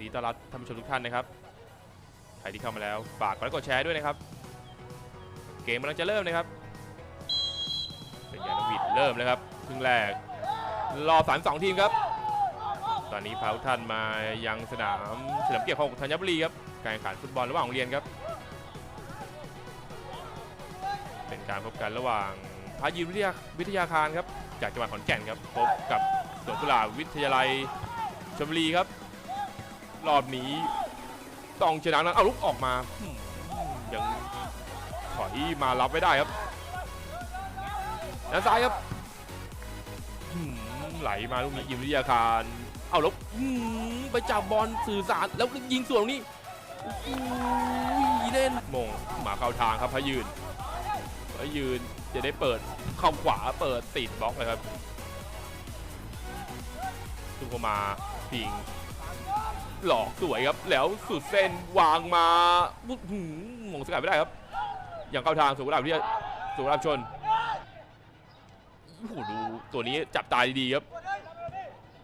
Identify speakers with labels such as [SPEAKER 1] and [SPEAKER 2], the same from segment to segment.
[SPEAKER 1] นดีต้อนรับท่านผู้ชมทุกท่านนะครับ ใครที่เข้ามาแล้วฝากกดไลค์กดแชร์ด้วยนะครับ เกมกำลังจะเริ่มนะครับเป็นยานวิดเริ่มเลยครับครึ่งแรกรอบ32ทีมครับ ตอนนี้พาท่านมายังสนามเฉลิมเกียรติของธัญบุรีครับการแข่งขันฟุตบอลระหว่างโรงเรียนครับ เป็นการพบกันระหว่างพายินวิทยาวิทยาคารครับจากจังหวัดขอนแก่นครับพบกับสวนกุหลาบวิทยาลัยชลบุรีครับ รอบนี้ต้องชนะนั้นเอาลุกออกมายังถอยมารับไม่ได้ครับด้านซ้ายครับไหลมาลูกนี้ยิมวิทยาคารเอาแลุกไปจับบอลสื่อสารแล้วยิงส่วนนี้โอ้โหเล่นมงมาเข้าทางครับพยืนพยืนจะได้เปิดเข้าขวาเปิดติดบล็อกเลยครับตุ้มเข้ามาพิง หลอกสวยครับ แล้วสุดเส้นวางมาหืมมงสกัดไม่ได้ครับ อย่างเข้าทางสุกุลาบที่สุกุลาบชนโอ้โหดูตัวนี้จับตายดีครับ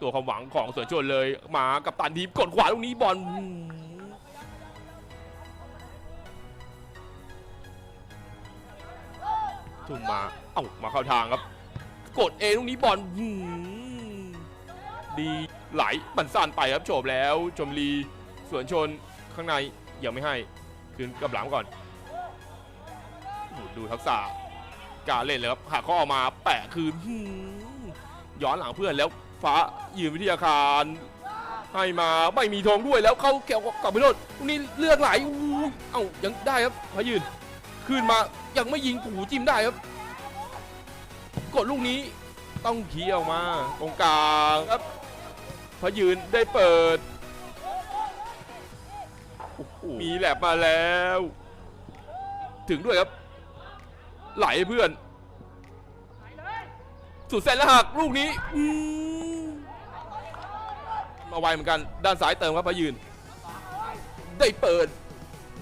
[SPEAKER 1] ตัวความหวังของสวนชนเลย มากับตันทีมกดขวาตรงนี้บอลทุ่มมา เอ้า มาเข้าทางครับ กดเองตรงนี้บอลดี ไหลมันสั้นไปครับโฉบแล้วชมรีสวนชนข้างในยังไม่ให้คืนกับหลังก่อน ดูทักษะการเล่นเลยครับหักข้อมาแปะคืนย้อนหลังเพื่อนแล้วฟ้ายืนวิทยาคารให้มาไม่มีธงด้วยแล้วเข้าแกวกลับไปโดนตรงนี้เลือดไหลอู้ยเอ้ายังได้ครับพยืนขึ้นมายังไม่ยิงผูจิ้มได้ครับ กดลูกนี้ต้องเคลียร์ออกมาตรงกลางครับ พอยืนได้เปิด มีแหลบมาแล้ว ถึงด้วยครับ ไหลให้เพื่อน สุดแสนแล้วหักลูกนี้อืมมาไวเหมือนกัน ด้านซ้ายเติมครับพอยืน ได้เปิด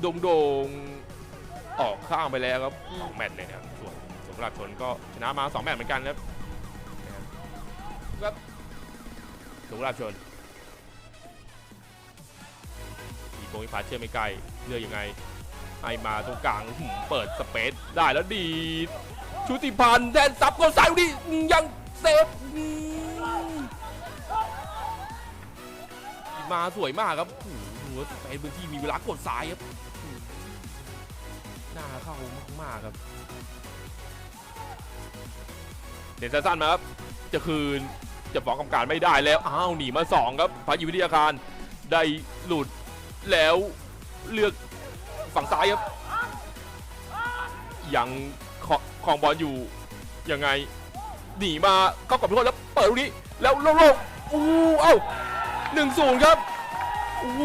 [SPEAKER 1] โดงโดงๆออกข้างไปแล้วครับสองแมตช์เลยนะครับส่วนสมราชชนก็ชนะมาสองแมตช์เหมือนกันครับค รับสุราชชนมีโกงพิพัฒน์เชื่อไม่ไกลเลือกยังไงให้มาตรงกลางเปิดสเปซได้แล้วดี ชุติพันธ์แทนซับก็ใส่ดียังเซฟมาสวยมากครับหัวสเปซพื้นที่มีเวลากดซ้ายครับหน้าเข้ามากๆครับ เดนสั้นๆมาครับจะคืน จะฟ้องกรรมการไม่ได้แล้ว อ้าวหนีมาสองครับพายุวิทยาคารได้หลุดแล้วเลือกฝั่งซ้ายครับ ยังคคลองบอลอยู่ยังไงหนีมาเข้ากับทุกคนแล้วเปิดลูกนี้แล้วโล่งๆอู้เอ้าหนึ่งศูนย์ครับอู้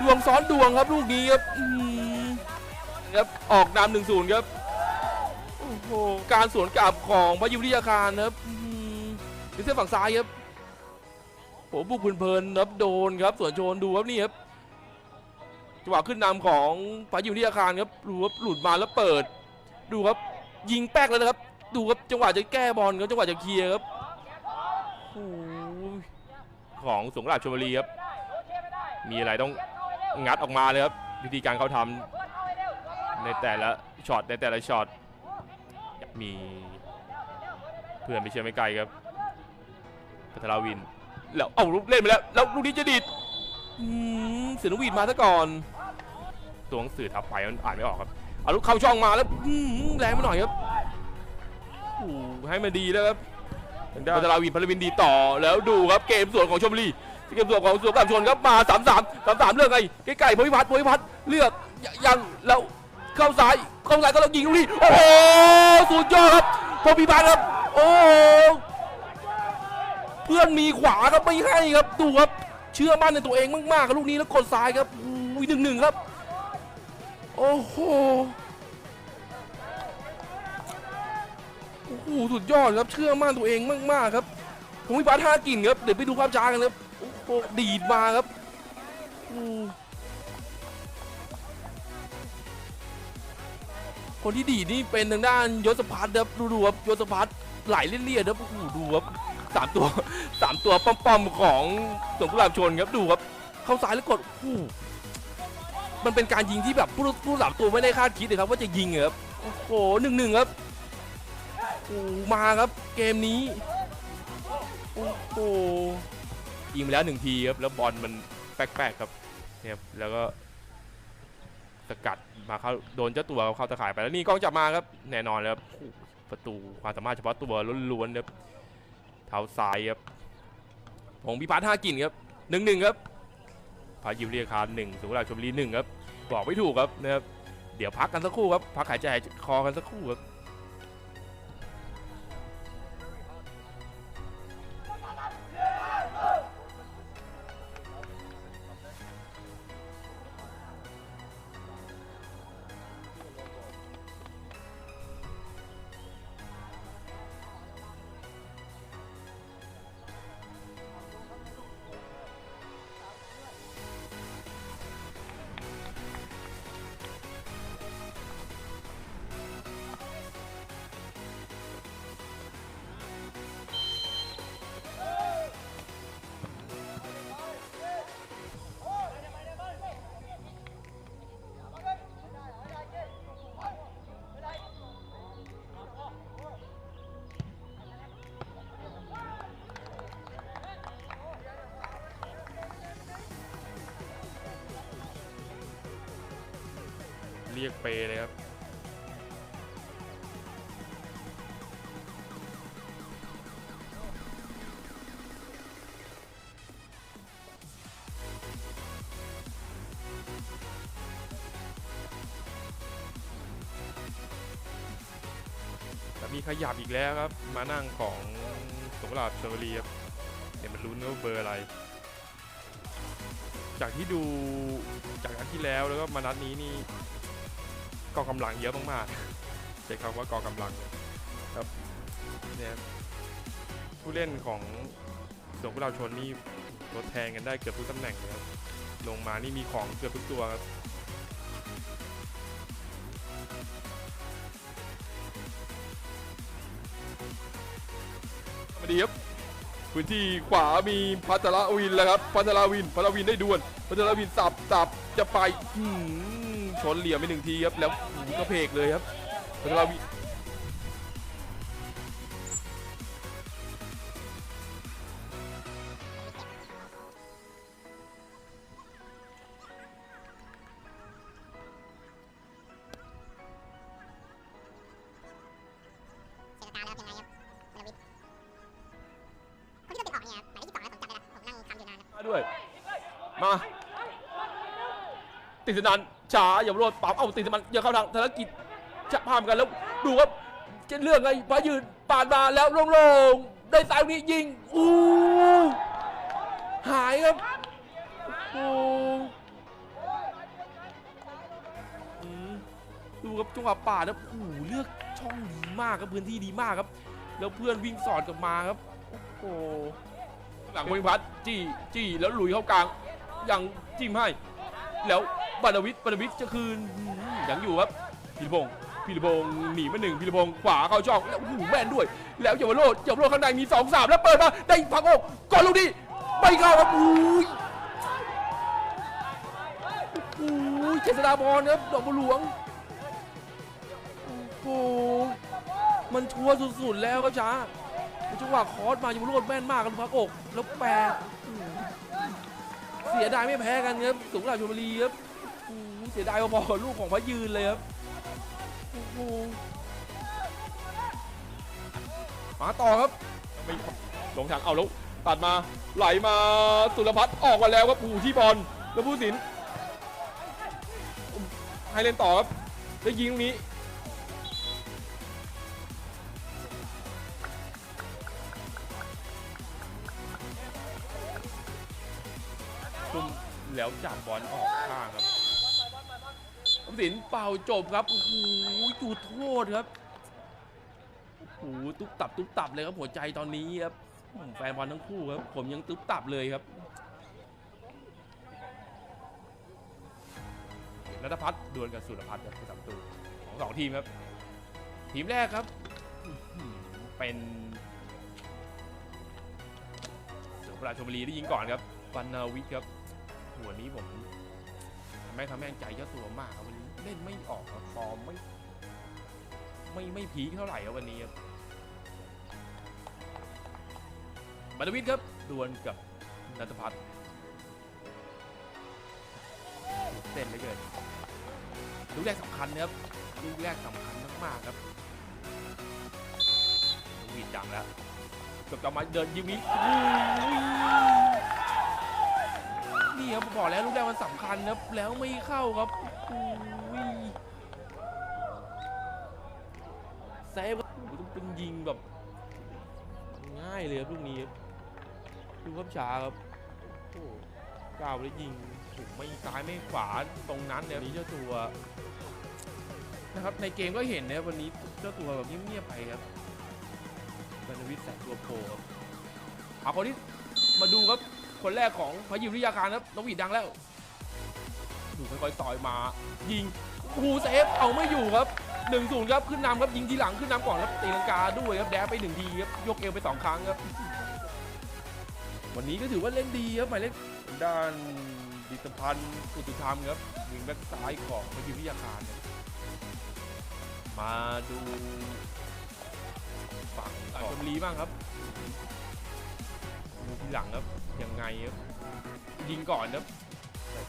[SPEAKER 1] ดวงซ้อนดวงครับลูกนี้ครับอืมครับออกนำหนึ่งศูนย์ครับ อ้โหการสวนกลับของพายุวิยาคารครับอืมเส้นฝั่งซ้ายครับโอ้บุกเพลินๆครับโดนครับสวนโชนดูครับนี่ครับจังหวะขึ้นนำของพายุวิยาคารครับดูครับหลุดมาแล้วเปิด ดูครับยิงแป๊กเลยนะครับ ดูครับจังหวะจะแก้บอลครับจังหวะจะเคลียร์ครับของสงขลาชลบุรีครับมีอะไรต้องงัดออกมาเลยครับวิธีการเขาทำในแต่ละช็อตในแต่ละช็อต มีเพื่อนไม่เชื่อไม่ไกลครับพัทราวิน แล้วเอาลูกเล่นไปแล้ว แล้วลูกนี้จะดีดอืมเสียนกหวีดมาซะก่อน ตัวหนังสือทับไปมันอ่านไม่ออกครับเอาลูกเข้าช่องมาแล้วอืมแรงไปหน่อยครับโอ้โหให้มันดีแล้วครับพัทราวินพัทราวินดีต่อแล้วดูครับเกมสวนของชมบุรีเกมสวนของสวนกับชนครับมาสามสามสามสามเลือกไงใกล้ๆพลพิพัฒน์พลพิพัฒน์เลือกยังแล้วเข้าซ้าย เข้าซ้ายก็ต้องยิงลูกนี้โอ้โหสุดยอดครับพอพิพัฒน์ครับ โอ้โเพื่อนมีขวาครับไม่ให้ครับดูครับเชื่อมั่นในตัวเองมากๆครับลูกนี้แล้วกดซ้ายครับอุ้ยหนึ่งหนึ่งครับ โอ้โหโอ้โหสุดยอดครับเชื่อมั่นตัวเองมากๆครับผมพิพัฒน์ห้ากินครับเดี๋ยวไปดูภาพช้ากันครับโอ้โหดีดมาครับ คนที่ดีนี่เป็นทางด้านยศพัฒน์ครับดูดูครับยศพัฒน์ไหลเลี่ยนๆครับโอ้โหดูครับสามตัวสามตัวป้อมๆของสวนกุหลาบชนครับดูครับเข้าซ้ายแล้วกดโอ้โหมันเป็นการยิงที่แบบผู้ผู้สามตัวไม่ได้คาดคิดเลยครับว่าจะยิงครับโอ้โหหนึ่งหนึ่งครับโอ้มาครับเกมนี้โอ้โหยิงไปแล้วหนึ่งทีครับแล้วบอลมันแปลกๆครับเนี่ยครับแล้วก็ สกัดมาเขาโดนเจ้าตัวเข้าตะข่ายไปแล้วนี่กล้องจับมาครับแน่นอนแล้วครับประตูความสามารถเฉพาะตัวล้วนๆครับเท้าซ้ายครับผงพิพัฒน์ห้ากินครับหนึ่งหนึ่งครับพายิวเรียคารหนึ่งสุราชชมรีหนึ่งครับบอกไม่ถูกครับนะครับเดี๋ยวพักกันสักครู่ครับพักหายใจคอกันสักครู่ครับ เรียกเปเลยครับแต่มีขยับอีกแล้วครับ มานั่งของสงกราบชลบุรีครับเดี๋ยวมันรู้นว่าเบอร์อะไร จากที่ดูจากนัดที่แล้วแล้วก็มานัดนี้นี่ กองกำลังเยอะมากๆใช้คำว่ากองกำลังครับเนี่ยผู้เล่นของสวนกุหลาบชนนี่ทดแทนกันได้เกือบทุกตำแหน่งเลยครับลงมานี่มีของเกือบทุกตัวครับสวัสดีครับพื้นที่ขวามีพัทรวินแล้วครับพัทรวินพัทรวินได้ดวลพัทรวินสับสับจะไปหืม ชนเหลี่ยมไปหนึ่งทีครับแล้วหูกระเพกเลยครับพัทรวินมาด้วย มา ติดสนัน ช้าอย่าโรดปั๊มเอาติดสนันอย่าเข้าทางธนกิจจะพามกันแล้วดูครับเช่นเรื่องไงพายืนปาดมาแล้วโล่งๆได้สายนี้ยิงอู้หายครับโอ้ดูครับจังหวะปาดนะโอ้เลือกช่องดีมากครับพื้นที่ดีมากครับ แล้วเพื่อนวิ่งสอดกลับมาครับโอ้โหหลังวิพัฒน์จี้จี้แล้วหลุยเข้ากลางยังจิ้มให้ แล้ว บรรณวิทย์บรรณวิทย์จะคืนยังอยู่ครับพีรพงศ์พีรพงศ์หนีมาหนึ่งพีรพงศ์ขวาเข้าช่องแล้วหูแม่นด้วย แล้วเยาวโรดเยาวโรดข้างในมีสองสามแล้วเปิดมาได้พักอกก่อนลูกนี้ไม่เข้าครับอุ้ยอุ้ยเจษฎาพรครับดอกบัวหลวงโอ้โหมันชัวร์สุดๆแล้วครับช้าจังหวะคอสมาอยู่โรดแม่นมากครับพักอก แล้วแปรเสียดายไม่แพ้กันครับสงขลาชลบุรีครับ เสียดายพอๆกับลูกของพระยืนเลยครับโอ้โหมาต่อครับไม่ลงทางเอาแล้วตัดมาไหลมาสุรพัฒน์ออกมาแล้วครับผู้ที่บอลแล้วผู้สินให้เล่นต่อครับแล้ยิงตรงนี้ซุ่มแล้วจับบอลออกข้าง สินเป่าจบครับ โอ้โหจุดโทษครับโอ้โหตุ๊บตับตุ๊บตับเลยครับหัวใจตอนนี้ครับแฟนบอลทั้งคู่ครับ ผมยังตุ๊บตับเลยครับนัทพัฒน์ดวลกับสุรพัฒน์ครับสามตัวของสองทีมครับ ทีมแรกครับอื้อหือเป็นเวลาชมบุรีได้ยิงก่อนครับปันนาวิทครับหัวนี้ผมไม่ทำแม่งใจเจ้าตัวมากครับ เล่นไม่ออกครับฟอร์มไม่ไม่ไม่พีคเท่าไหร่ครับวันนี้ครับบันนาวิทครับดวลกับนัทพัฒน์เต้นเลยเกินลูกแรกสำคัญนะครับลูกแรกสำคัญมากๆครับวีดดังแล้วเกือบมาเดินยิงนี้นี่ครับบอกแล้วลูกแรกมันสำคัญนะครับแล้วไม่เข้าครับ เซฟโอ้โหต้องเป็นยิงแบบ ง่ายเลยครับลูกนี้ครับดูครับช้าครับโอ้ก้าวแล้วยิงถูกไม่ซ้ายไม่ขวาตรงนั้นเนี่ยนี้เจ้าตัวนะครับในเกมก็เห็นนะวันนี้เจ้าตัวแบบเงียบๆไปครับบรรวิทย์แสงตัวโผล่ครับเอาคนที่มาดูครับคนแรกของพายุวิทยาคารครับนกหวีดดังแล้ว ดูค่อยๆต่อยมา ยิงโอ้โหเซฟเอาไม่อยู่ครับหนึ่งศูนย์ครับขึ้นนำครับยิงทีหลังขึ้นนำก่อนครับตีลังกาด้วยครับแดบไปหนึ่งทีครับยกเอวไปสองครั้งครับ วันนี้ก็ถือว่าเล่นดีครับหมายเลขด้านดิตพันธ์กุตุธรรมครับวิงแบ็กซ้ายของพยิวิทยาคารเนี่ยมาดูฝั่งของชมรีบ้างครับดูทีหลังครับยังไงครับยิงก่อนครับ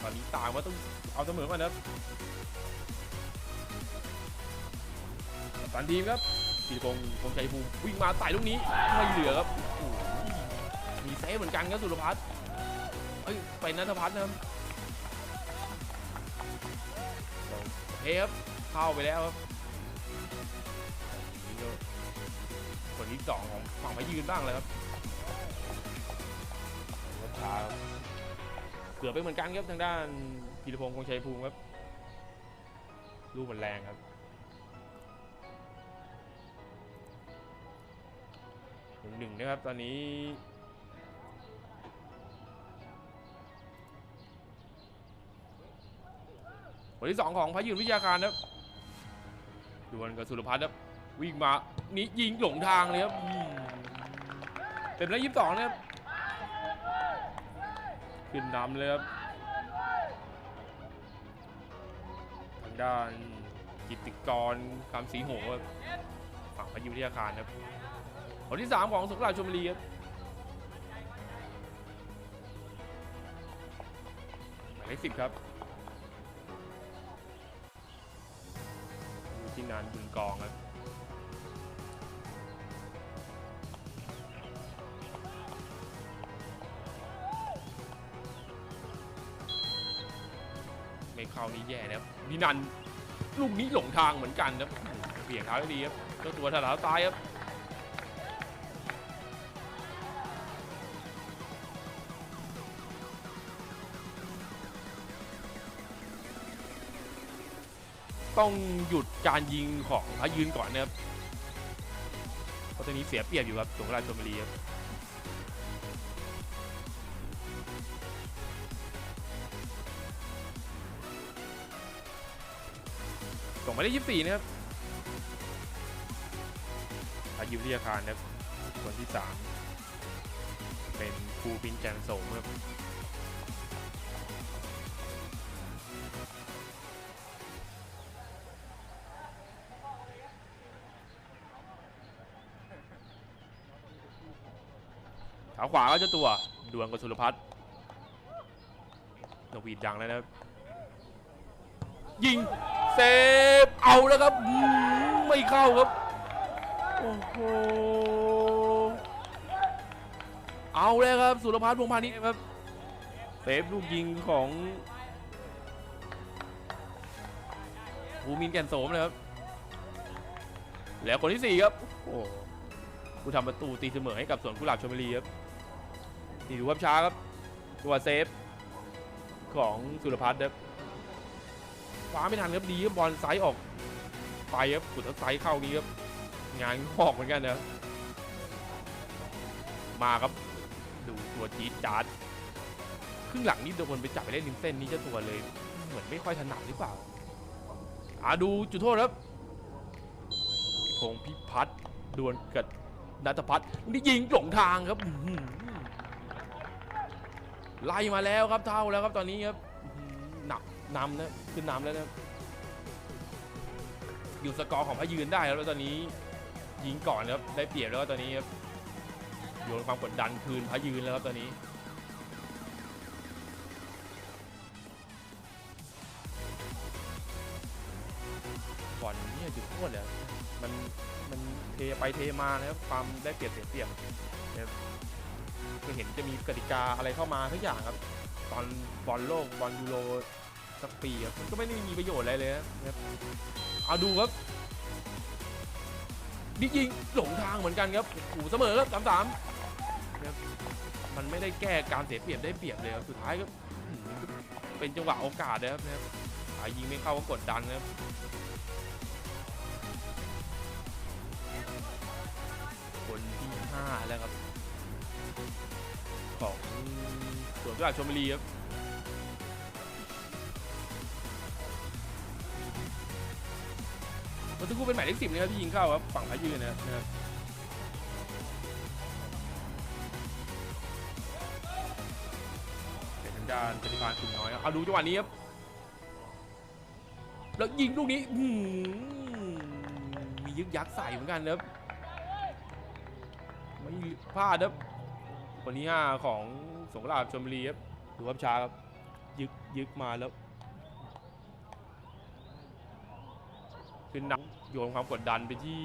[SPEAKER 1] ตอนนี้ตามว่าต้องเอาเสมอก่อนครับกัปตันทีมครับปีพงศ์พงชัยภูมิวิ่งมาใส่ลูกนี้ไม่เหลือครับมีเซฟเหมือนกันครับสุรพัฒน์เอ้ยไปนัทพัฒน์นะครับเฮ้ครับเข้าไปแล้วครับคนที่สองของฝั่งพยืนบ้างเลยครับรถช้าครับ เกือบไปเหมือนกันครับทางด้านพีรพงศ์คงชัยภูมิครับลูกมันแรงครับหนึ่งหนึ่งนะครับตอนนี้คนที่สองของพายุวิทยาการครับดวลกับสุรพัฒน์ครับวิ่งมานี่ยิงหลงทางเลยครับเต็มแล้วยี่สิบสองนะครับ ขึ้นนำเลยครับทางด้านกิตติกรคำศรีโหครับฝั่งพายุวิทยาการครับคนที่สามของสงขลาชลบุรีครับหมายเลขสิบครับที่งานบุญกองครับ เข้านี่แย่นะครับนี่นันลูกนี้หลงทางเหมือนกันครับเบี่ยงเท้าได้ดีครับเจ้าตัวถลาตายครับต้องหยุดการยิงของพายืนก่อนนะครับเพราะตอนนี้เสียเปรียบอยู่ครับสงขลาชลบุรีครับ ส่งมาได้ยี่สิบสี่นะครับพายุวิทยาคารนะครับคนที่สามเป็นครูปินแจนโสมครับขาขวาก็เจะตัวดวลกับสุรพัฒน์นกหวีดดังแล้วนะครับยิงเซ เอาแล้วครับไม่เข้าครับโอ้โหเอาแล้วครับสุรพัฒน์พงพานิชครับเซฟลูกยิงของภูมินแก่นโสมนะครับแล้วคนที่สี่ครับโอ้โหผู้ทำประตูตีเสมอให้กับสวนกุหลาบชลบุรีครับนี่ดูภาช้าครับตัวเซฟของสุรพัฒน์ครับฟ้าไม่ทันครับดีครับบอลไซส์ออก ไปครับกุดทักไซส์เข้านี้ครับงานงอกเหมือนกันนะมาครับดูตัวจี๊ดจ๊าดครึ่งหลังนี่โดนไปจับไปเล่นริมเส้นนี่เจ้าตัวเลย เหมือนไม่ค่อยถนัดหรือเปล่าอ่าดูจุดโทษครับพงพิพัฒน์ดวลกับนัทพัฒน์นี่ยิงหลงทางครับไล่มาแล้วครับเท่าแล้วครับตอนนี้ครับหือนำนำนะขึ้นนำแล้วนะ อยู่สกอร์ของพระยืนได้แล้วตอนนี้ยิงก่อนครับได้เปรียบแล้วตอนนี้ครับโยนความกดดันคืนพระยืนแล้วครับตอนนี้บอลเนี่ยจุดโทษเนี่ยมันมันเทไปเทมานะครับความได้เปรียบเสียเปรียบนะครับคือเห็นจะมีกติกาอะไรเข้ามาทุกอย่างครับ ตอนบอลโลกบอลยูโร สักปีครับก็ไม่ได้มีประโยชน์อะไรเลยครับเอาดูครับดิยิงหลงทางเหมือนกันครับขู่เสมอครับสามสามนะครับมันไม่ได้แก้การเสียเปรียบได้เปรียบเลยครับสุดท้ายก็เป็นจังหวะโอกาสนะครับนะครับหายิงไม่เข้าก็กดดันนะครับคนที่ห้าแล้วครับของสวนกุหลาบชลบุรีครับ มันทุกคู่เป็นหมายเลขสิบนะครับที่ยิงเข้าครับฝั่งพายืนนะครับนะครับเป็นทางด้านปฏิภาณคุณน้อยครับเอาดูจังหวะนี้ครับแล้วยิงลูกนี้อืมียึกยักษ์ใส่เหมือนกันนะครับไม่พลาดครับคนที่ห้าของสงขลาชลบุรีครับดูครับช้าครับยึกยึกมาแล้ว ขึ้นนำโยนความกดดันไปที่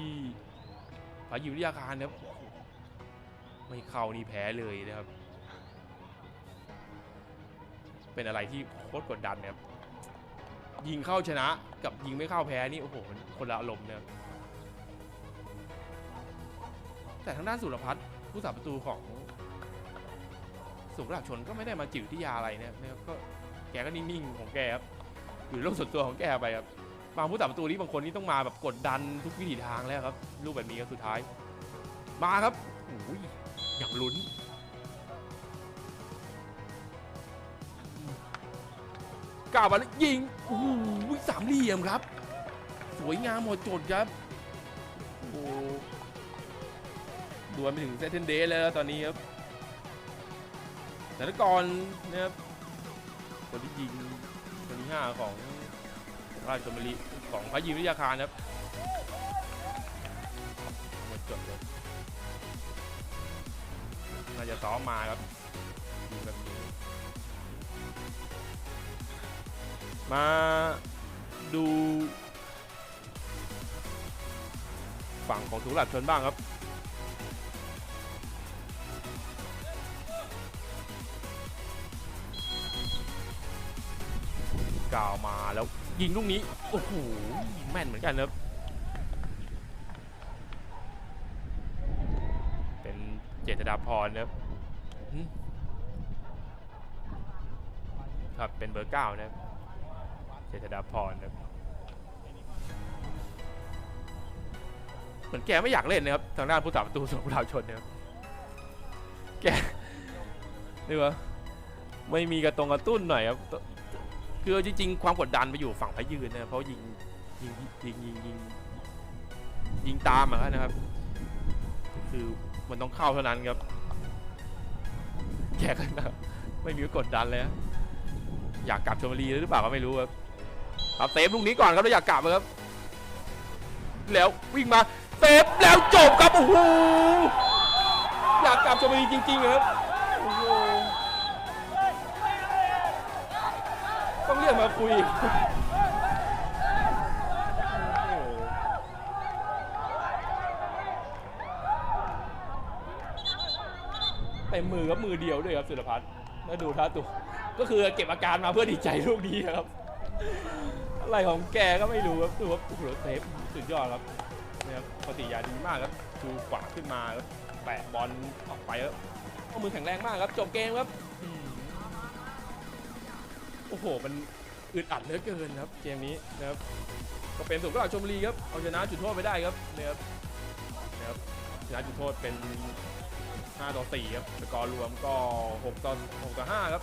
[SPEAKER 1] พายุวิทยาคารครับไม่เข้านี่แพ้เลยนะครับ เป็นอะไรที่โคตรกดดันนะครับยิงเข้าชนะกับยิงไม่เข้าแพ้นี่โอ้โหมันคนละอารมณ์นะครับแต่ทางด้านสุรพัฒน์ผู้สาประตูของสุราษฎร์ชนก็ไม่ได้มาจิ๋วที่ยาอะไรนะครับนะครับก็แกก็นิ่งๆของแกครับอยู่โลกส่วนตัวของแกไปครับ บางผู้สาประตูนี้บางคนนี่ต้องมาแบบกดดันทุกวิถีทางแล้วครับลูกแบบนี้ครับสุดท้าย มาครับโอ้ยอย่างลุ้นก้าวมาแล้วยิงโอ้โหสามเหลี่ยมครับ สวยงามหมดจดครับโอ้ดวลไปถึงเซตเทนเดย์แล้วตอนนี้ครับแต่ละกรนะครับคนที่ยิงคนที่ห้าของ ราชบุรีของพระยิมวิทยาคารครับหมดจดเลยน่าจะซ้อมมาครับแบบนี้มาดูฝั่งของสุราษฎร์ชนบ้างครับกาวมาแล้ว ยิงลูกนี้ โอ้โหแม่นเหมือนกันครับ เป็นเจษฎาพรนะครับครับ เป็นเบอร์เก้านะเจษฎาพรนะครับเหมือนแกไม่อยากเล่นนะครับ ทางด้านผู้สาประตูส่วนผู้ดาวชนนะครับแกนี่วะไม่มีกระตรงกระตุ้นหน่อยครับ คือจริงๆ ความกดดันไปอยู่ฝั่งพายืนนะเพราะยิงยิงยิงยิงยิงยิงตามอะนะครับ คือมันต้องเข้าเท่านั้นครับแกก็นะไม่มีกดดันเลยอยากกลับชลบุรีหรือเปล่าก็ไม่รู้ครับครับเซฟลูกนี้ก่อนครับแล้วอยากกลับครับ แล้ววิ่งมาเซฟแล้วจบครับโอ้โหอยากกลับชลบุรีจริงๆครับ ต้องเรียกมาคุยเต็มมือครับมือเดียวด้วยครับสุรพัฒน์แล้วดูท่าตัวก็คือเก็บอาการมาเพื่อดีใจลูกนี้ครับ อะไรของแกก็ไม่รู้ครับดูว่าโอ้โหเซฟสุดยอดครับนะครับปฏิยาดีมากครับชูขวาขึ้นมาครับแปะบอลออกไปครับข้อมือแข็งแรงมากครับจบเกมครับ โอ้โห มันอึดอัดเหลือเกินครับเกมนี้นะครับก็เป็นสุขลาชมบุรีครับเอาชนะจุดโทษไปได้ครับนะครับนะครับชนะจุดโทษเป็น5ต่อ4ครับสกอร์รวมก็6ต่อ6ต่อ5ครับ